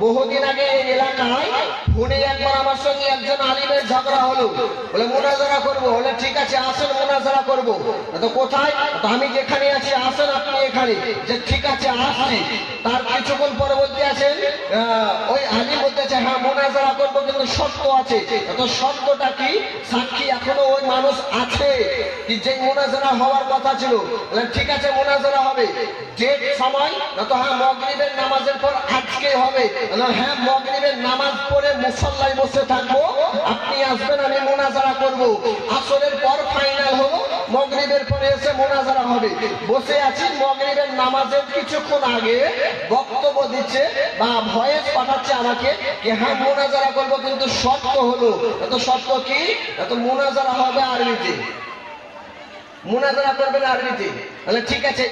বহুদিন আগে এলাকায় ফোনে একবার আমার সঙ্গে একজন আলিমের ঝগড়া হলো। বলে মোনাজারা করব। বলে ঠিক আছে আসেন মোনাজারা করব। তো কোথায়? তো আমি যেখানে আছি আসেন আপনি এখানে। যে ঠিক আছে আসছি। তার কিছুক্ষণ পরবর্তী আছেন ওই আলিম বলতেছে হ্যাঁ মোনাজারা করব কিন্তু শর্ত আছে। তো শর্তটা কি? সাক্ষী এখনও ওই মানুষ আছে। যে মোনাজারা হওয়ার কথা ছিল। বলে, ঠিক আছে মোনাজারা হবে। যে সময় না তো হ্যাঁ মগরিবের নামাজের পর আজকে হবে। হ্যাঁ হ্যাঁ মোনাজারা করব, কিন্তু শর্ত হলো। এত শর্ত কি? এত মোনাজারা হবে আরবিতে। মুনাজারা করবেন আরবিতে। তাহলে ঠিক আছে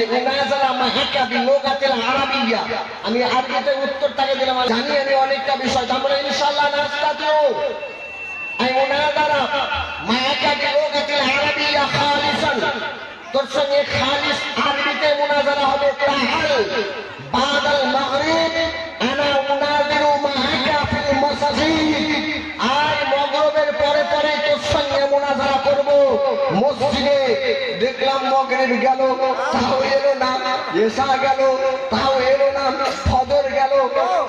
আই উনাজারা মাহাকা বিলুগাতিল আরাবিয়্যা আমি আরবিতে উত্তরটাকে দিলাম, আর জানি আমি অনেকটা বিষয়। তারপরে ইনশাআল্লাহ নাস্তাতিউ আই উনাজারা মাহাকা বিলুগাতিল আরাবিয়্যা খালিসান। তোর সঙ্গে খালিস আরবিতে মুনাজারা হবে তাহাল। বাদাল মাগরিব মসজিদে দেখলাম মগরিব গেল, তাও এলো না, এসা গেল, তাও এলো না ফজর গেল,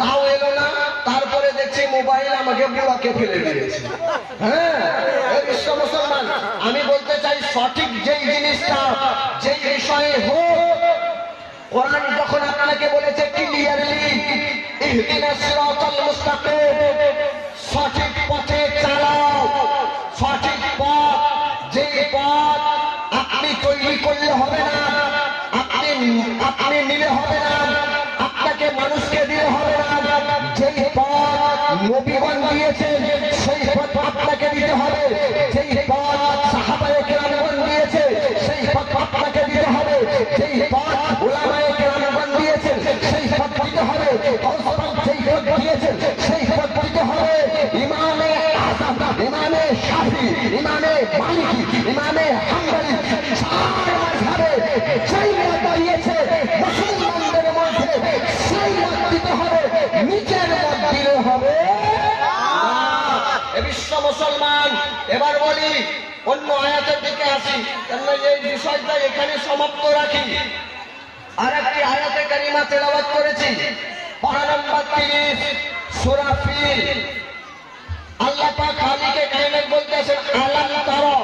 তাও এলো না। তারপরে দেখছি মোবাইল আমাকে বুড়াকে ফেলে দিয়েছে। হ্যাঁ বিশ্ব মুসলমান, আমি বলতে চাই সঠিক যেই জিনিসটা, যেই বিষয়ে হোক, কোরআন যখন আপনাকে বলেছে ক্লিয়ারলি ইহদিনাস সিরাতাল মুস্তাকিম, সঠিক মালিকি ইমামে হাম্বলি চার মাযহাবে যেই মত দিয়েছে মুসলমানদের মধ্যে সেই মত দিতে হবে নিজের মত দিলে হবে বিশ্ব মুসলমান, এবার বলি, অন্য আয়াতের দিকে আসি কেননা এই বিষয়টা এখানে সমাপ্ত রাখি। আর একটি আয়াতে কারিমা তেলাওয়াত করেছি পারা নম্বর তিরিশ, সূরা ফিল। আল্লাহ পাক খালিকে কায়নাত বলতেছেন আলাম তারা।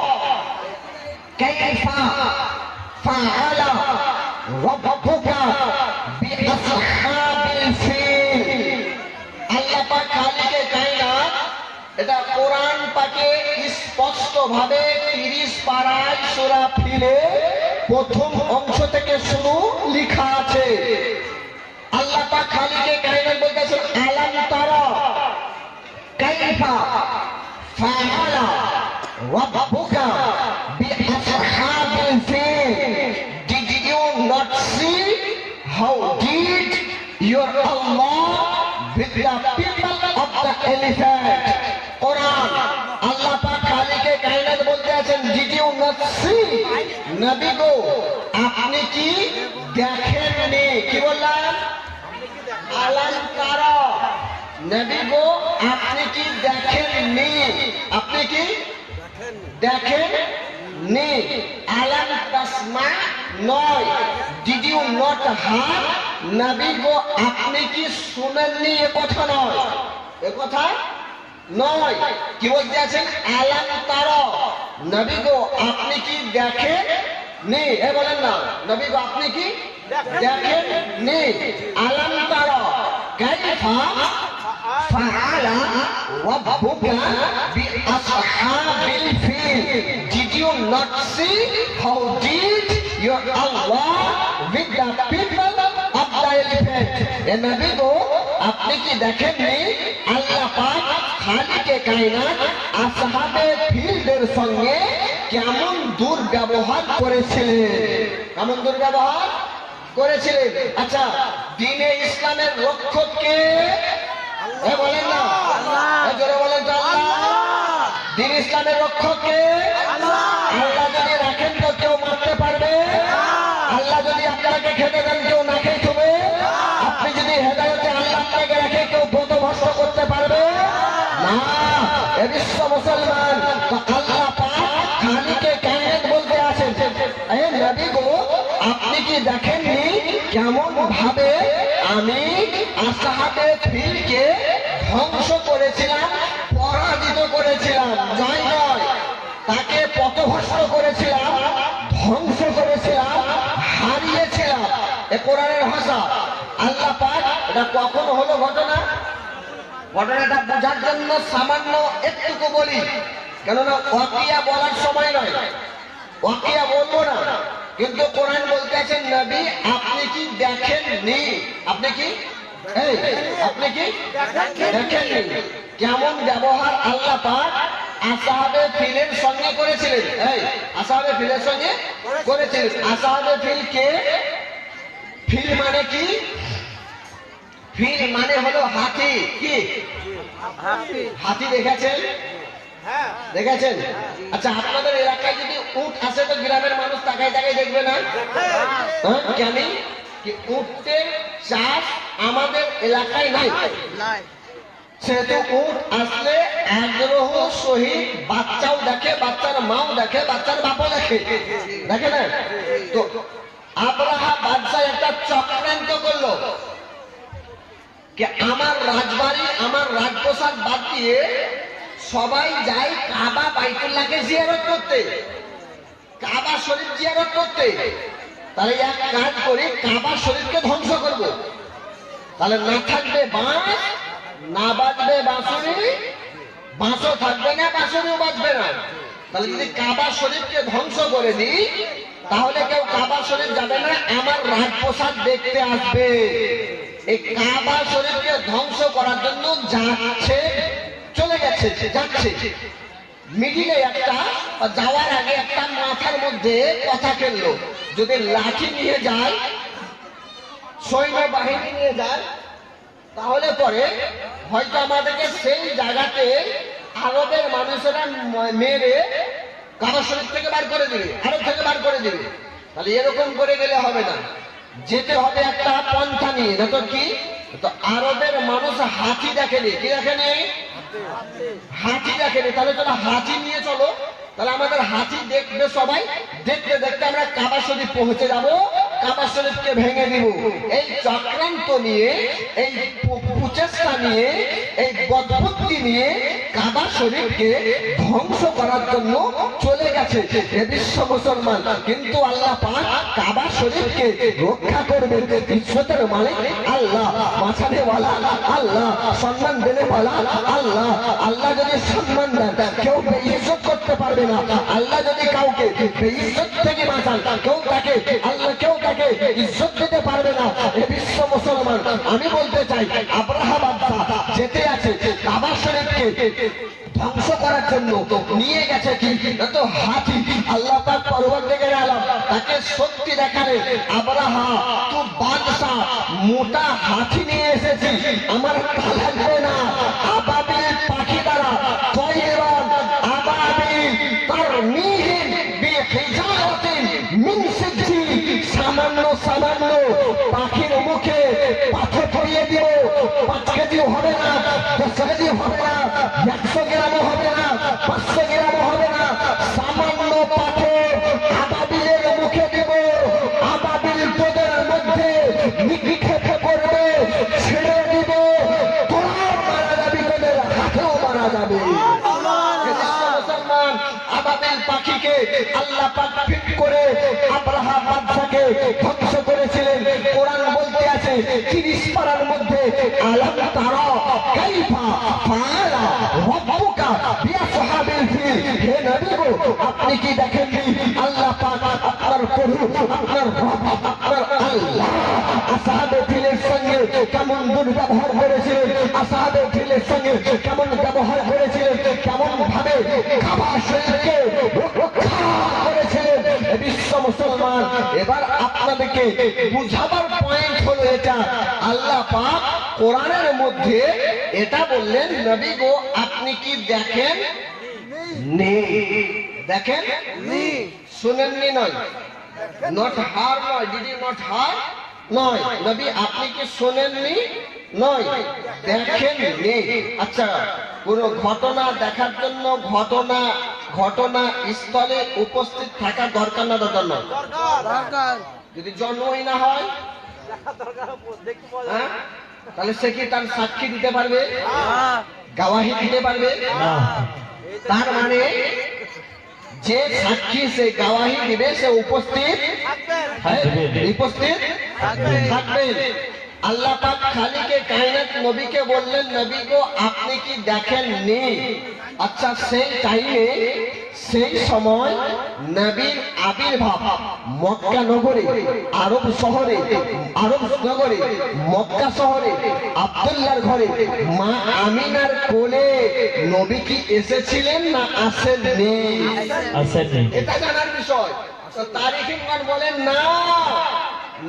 কাইফা ফাআলা রাব্বুকা বিআসহাবিল ফিল। আল্লাহ পাক খালিকে কায়নাত এটা কোরআন পাকে স্পষ্ট ভাবে তিরিশ পাড়ায় সূরা ফিলে প্রথম অংশ থেকে শুরু লেখা আছে। আল্লাহ পাক খালিকে কায়নাত বলতেছেন আলাম তারা। কাইফা ফাআলা রাব্বুকা বিআসহাবিল ফিল Did you not see how did your Allah with the people of the elephant? Quran Allah পাক খালিকে কায়নাত বলতে আছেন ডিড ইউ নট সি নবী গো আপনি কি দেখেননি কি বললাম আলাম তারা নবী গো আপনি কি দেখেননি আপনি কি? দেখেন। নি আলাম তাসমা নয়। ডিড ইউ নট হার নবী গো আপনি কি শুনেননি এ কথা নয়? এ কথা নয়। কি বলতে আছেন? আলাম তারা। নবী গো আপনি কি দেখেন? নি এ বলেন না। নবী গো আপনি কি দেখেন? নি। আলাম তারা। কাইফা ফাআলা রাব্বুকা বিআসহাবিল ফিল Did you not see how did your Allah with the people of the elephant? নবী গো, আপনি কি দেখেননি? আল্লাহ পাক খালিকে কায়নাত আসহাবে ফিলদের সঙ্গে কেমন দুর্ব্যবহার করেছিলেন? কেমন দুর্ব্যবহার করেছিলেন? আচ্ছা দিনে ইসলামের রক্ষক কে? আপনি কি দেখেননি? কেমন ভাবে আমি আসাহাবে ফিরকে ধ্বংস করেছিলাম, পরাজিত করেছিলাম জয় জয় তাকে পথভ্রষ্ট করেছিলাম, ধ্বংস করেছিলাম, হারিয়েছিলাম। এ কোরআনের ভাষা। আল্লাহ পাক, এটা কখন হলো ঘটনা? ঘটনাটা বোঝার জন্য সামান্য একটুকু বলি। কেননা ওয়াকিয়া বলার সময় নয়। ওয়াকিয়া বলব না। কিন্তু কোরআন বলতে আছেন নবী, আপনি কি দেখেননি? আপনি কি এই আপনি কি? দেখেননি কেমন ব্যবহার আল্লাহ পাক আসাহাবে ফিলের সঙ্গে করেছিলেন। এই আসাহাবে ফিলের সঙ্গে করেছিলেন। আসাহাবে ফিল কে? ফিল মানে কি? ফিল মানে হলো হাতি। কি? হাতি। দেখেছেন? দেখেছেন? আচ্ছা আপনাদের এলাকায় যদি উট আসে তো গ্রামের মানুষ তাকাই তাকাই দেখবে না? হ্যাঁ, কেন উটের চাষ আমাদের এলাকায় নাই? সেহেতু উট আসলে আগ্রহ সহিত বাচ্চাও দেখে বাচ্চার মাও দেখে বাচ্চার বাপও দেখে। দেখে না তো আব্রাহা বাদশাহ একটা চক্রান্ত করল যে আমার রাজবাড়ি আমার রাজপ্রসাদ বাদ দিয়ে সবাই যায় কাবা বাইতুল্লাহকে জিয়ারত করতে কাবা শরীফ জিয়ারত করতে। তাহলে এক কাজ করি কাবার শরীরকে ধ্বংস করব। তাহলে না থাকবে বাঁশ, না বাজবে বাঁশুরি, বাঁশও থাকবে না, বাঁশুরিও বাজবে না। তাহলে যদি কাবার শরীফকে ধ্বংস করে দিই, তাহলে কেউ কাবা শরীফ যাবে না, আমার রাজপ্রসাদ দেখতে আসবে। এই কাবা শরীফকে ধ্বংস করার জন্য যাচ্ছে, চলে গেছে, যাচ্ছে। মিডিলে একটা যাওয়ার আগে একটা মাথার মধ্যে কথা খেললো যদি লাঠি নিয়ে যায় সৈন্য বাহিনী নিয়ে যায়, তাহলে পরে হয়তো আমাদেরকে সেই জায়গাতে আরবের মানুষেরা মেরে কাবা শরীফ থেকে বার করে দিবে আরব থেকে বার করে দিবে। তাহলে এরকম করে গেলে হবে না। যেতে হবে একটা পন্থা নিয়ে তো কি? তো আরবের মানুষ হাতি দেখেনি। কি দেখেনি? হাতি দেখেনি তাহলে চলো হাতি নিয়ে চলো। তাহলে আমাদের হাতি দেখবে সবাই, দেখতে দেখতে আমরা কাবা শরীফ পৌঁছে যাব। কাবা শরীফকে ভেঙে দিব। এই চক্রান্ত নিয়ে, এই প্রচেষ্টা নিয়ে, এই বদবুদ্ধি নিয়ে কাবা শরীফকে ধ্বংস করার জন্য চলে গেছে। এ মুসলমান। কিন্তু আল্লাহ পাক কাবা শরীফকে রক্ষা করবে ইজ্জতের মালিক আল্লাহ বাঁচানে ওয়ালা আল্লাহ, সম্মান দেনে ওয়ালা আল্লাহ। আল্লাহ যদি সম্মান দেন, কেউ বেইজ্জত করতে পারবে না। আল্লাহ যদি কাউকে বেইজ্জত থেকে বাঁচান, কেউ তাকে, আল্লাহ কেউ তাকে ইজ্জত দিতে পারবে না। এ বিশ্ব মুসলমান, আমি বলতে চাই আব্রাহা বাদশা যেতে আছে, কাবা শরীফকে ধ্বংস করার জন্য নিয়ে গেছে কি? তো হাতি। আল্লাহ তার পর্বত থেকে গেলাম। তাকে শক্তি দেখালে, আবরাহা তু বাদশা, মোটা হাতি নিয়ে এসেছি আমার লাগবে না। আপনি কি দেখেননি? আল্লাহ পাক আপনার প্রভু, আপনার আপনার আল্লাহ। আসহাবে ফিলের সঙ্গে কেমন দুর্ব্যবহার করেছিলেন? আসহাবে ফিলের সঙ্গে কেমন ব্যবহার বুঝাবার পয়েন্ট হলো এটা। আল্লাহ পাক কোরআনের মধ্যে এটা বললেন নবী গো আপনি কি দেখেন? নেই দেখেন? শুনেননি নয়। নট হার নয়। ডিডি নট হার নয়। নবী আপনি কি শোনেননি? নয়। দেখেননি। আচ্ছা কোন ঘটনা দেখার জন্য ঘটনা ঘটনা স্থলে উপস্থিত থাকা দরকার না দরকার নয়? যদি জন্মই না হয় হ্যাঁ? তাহলে সে কি তার সাক্ষী দিতে পারবে? হ্যাঁ। গাওয়াহি দিতে পারবে? তার মানে যে সাক্ষী সে গাওয়াহি দিবে সে উপস্থিত হ্যাঁ, উপস্থিত থাকবেন। আল্লাহ পাক খালিকে কায়নাত নবীকে বললেন নবী গো আপনি কি দেখেননি? আচ্ছা সেই টাইমে সেই সময় নবীর আবির্ভাব মক্কা নগরে আরব শহরে আরব নগরে মক্কা শহরে আব্দুল্লাহর ঘরে মা আমিনার কোলে নবী কি এসেছিলেন না আসেননি? আসেননি। এটা জানার বিষয়। তো তারিখিনগণ বলেন না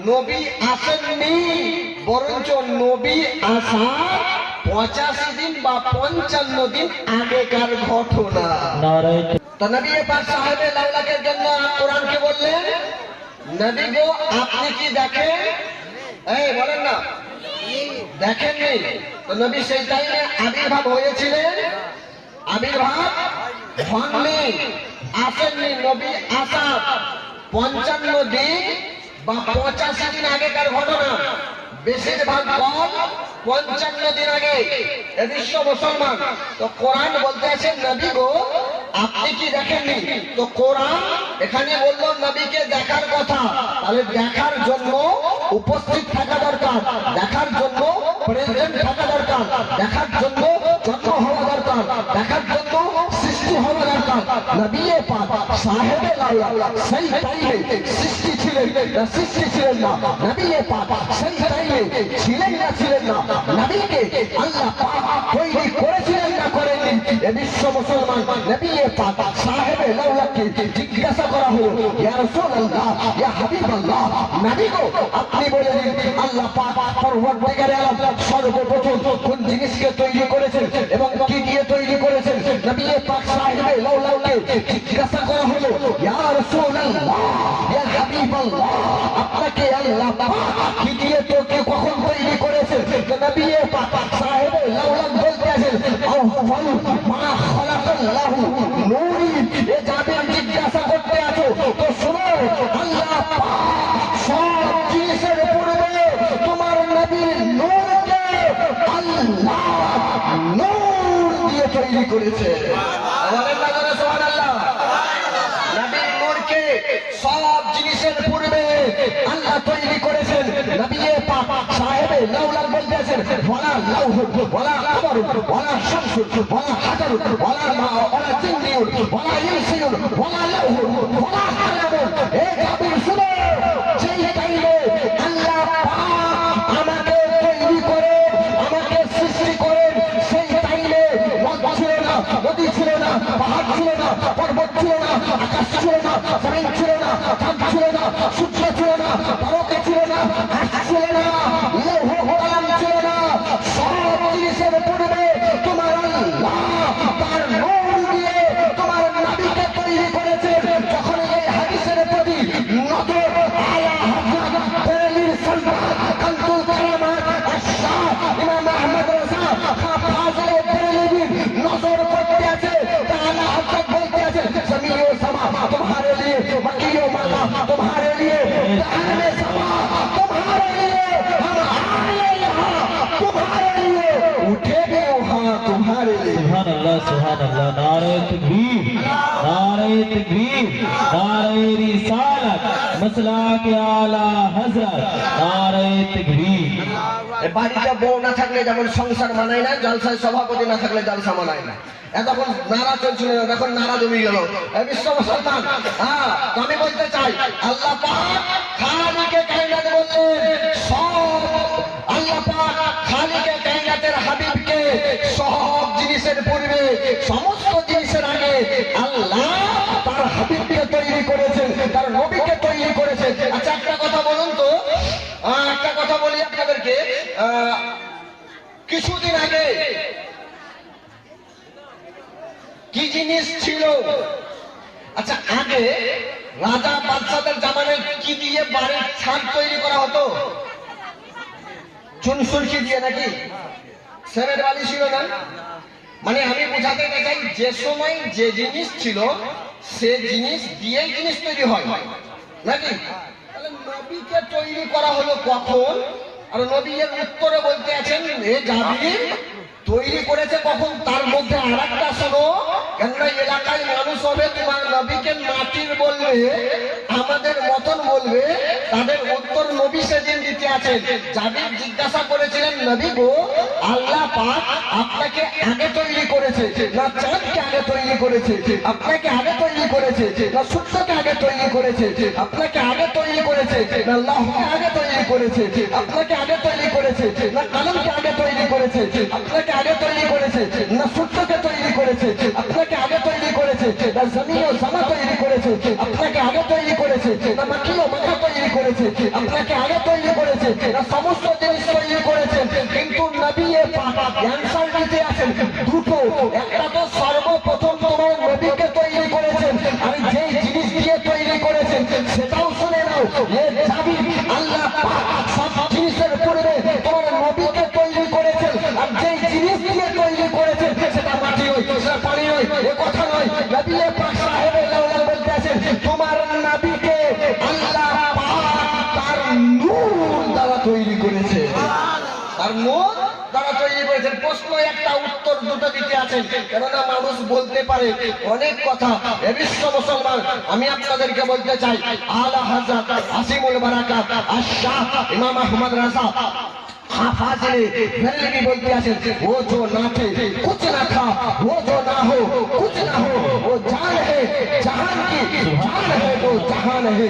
নবী আসেননি বরঞ্চ নবী আসার পঁচাশি দিন বা পঞ্চান্ন দিন আগেকার ঘটনা। তো নবী পাক সাহেবের লাউলাকের জন্য কোরআনকে বললেন নবী গো আপনি কি দেখেন? এই বলেন না। দেখেননি। তো নবী সেই টাইমে আবির্ভাব হয়েছিলেন। আবির্ভাব হননি আসেননি। নবী আসা পঞ্চান্ন দিন বা পঁচাশি দিন আগেকার ঘটনা। বেশিরভাগ কম পঞ্চান্ন দিন আগে। বিশ্ব মুসলমান। তো কোরআন বলতে আছেন গো, আপনি কি দেখেননি? তো কোরআন এখানে নবীকে দেখার কথা। তাহলে দেখার জন্য উপস্থিত থাকা দরকার। দেখার জন্য থাকা দরকার। দেখার জন্য জন্ম হওয়া দরকার। দেখার জন্য সৃষ্টি হওয়া দরকার। নবী পাক। সাহেবে লাউলা সেই টাইমে সৃষ্টি ছিলেন সৃষ্টি ছিলেন না নবী পাক সেই টাইমে ছিলেন না ছিলেন না নবীকে আল্লাহ করেছিলেন না করেননি বিশ্ব মুসলমান নবী পাক লাউলাকে জিজ্ঞাসা করা হলো, ইয়া রাসূলুল্লাহ, ইয়া হাবিবাল্লাহ, নবী গো, আপনি বলে দিন আল্লাহ পাক পরবর্তীকারে আলাম সর্বপ্রথম কোন জিনিসকে তৈরি করেছেন এবং কি দিয়ে তৈরি করেছেন? নবী পাক সাহেবে লাউলাকে জিজ্ঞাসা করা হলো, ইয়া রাসূলুল্লাহ, ইয়া হাবিবাল্লাহ, আপনাকে আল্লাহ পাক কি দিয়ে তোকে কখন তৈরি করেছেন? তো নবী পাক সাহেবে লাউলা বলতে আছেন আউয়ালু মা খালাকাল্লাহু নূরি এ যাদের জিজ্ঞাসা করতে আছো তো শোনো আল্লাহ সব জিনিসের পূর্বে তোমার তৈরি করেছে সব জিনিসের পূর্বে আল্লাহ তৈরি করেছেন নবী পাক আমাকে করে আমাকে সৃষ্টি করেন সেই টাইমে নদ ছিল না নদী না পাহাড় ছিল না পর্বত ছিল না আকাশ না জমিন ছিল না চাঁদ ছিল না সূর্য ছিল না তারকা ছিল না আকাশ ছিল না नारे तकबीर नारे तकबीर नारे रिसालत मसला के आला हजरत नारे तकबीर এ বাড়িতে বউ না থাকলে যেমন সংসার মানায় না জলসায় সভাপতি না থাকলে জলসা মানায় না এতক্ষণ নারা চলছিল না এখন নারা জমি গেল এ বিশ্ব মুসলমান হ্যাঁ তো আমি বলতে চাই আল্লাহ পাক খালিকে কায়নাত বললেন সব আল্লাহ পাক খালিকে কিছুদিন আগে কি জিনিস ছিল? আচ্ছা আগে রাজা বাদশাদের জামানায় কি দিয়ে বাড়ির ছাদ তৈরি করা হতো? চুন সুরকি দিয়ে নাকি? সেমের বালি ছিল না? মানে আমি বোঝাতে চাই, যে সময় যে জিনিস ছিল, সে জিনিস দিয়েই জিনিস তৈরি হয়। নাকি? তাহলে নবীকে তৈরি করা হলো কখন? আর নবী এর উত্তরে বলতে আছেন এ জাবির তৈরি করেছে কখন? তার মধ্যে আর একটা শোনো এলাকায় মানুষ হবে তোমার মাটির বলবে আমাদের মতন বলবে তাদের উত্তর নবী সেদিন দিতে আছেন জাবির জিজ্ঞাসা করেছিলেন নবী গো আল্লাহ পাক আপনাকে আগে তৈরি করেছে না চাঁদকে আগে তৈরি করেছে আপনাকে আগে তৈরি করেছে না সূর্যকে আগে তৈরি করেছে আপনাকে আগে তৈরি করেছে না আল্লাহকে আগে তৈরি করেছে আপনাকে আগে তৈরি করেছে না কালামকে আগে তৈরি করেছে আপনাকে আগে তৈরি করেছে না সূর্যকে তৈরি করেছে আপনাকে আগে তৈরি করেছে না জমিন ও করেছে, আপনাকে আগে তৈরি করেছে, না মাটি ও মাথা তৈরি করেছে, আপনাকে আগে তৈরি করেছে, না সমস্ত জিনিস তৈরি করেছে, কিন্তু নবী এ অ্যান্সার দিতে আছেন, দুটো একটা উত্তর দুটো দিতে আছেন কেননা মানুষ বলতে পারে অনেক কথা এ বিশ্ব মুসলমান আমি আপনাদেরকে বলতে চাই আলা হযরত আসিমুল বারাকাত আশ-শাহ ইমাম আহমদ রাজা फाजिले फिर भी बोलते हैं वो जो ना थे कुछ ना था वो जो ना हो कुछ ना हो वो जान है जहान की जान है वो जहान है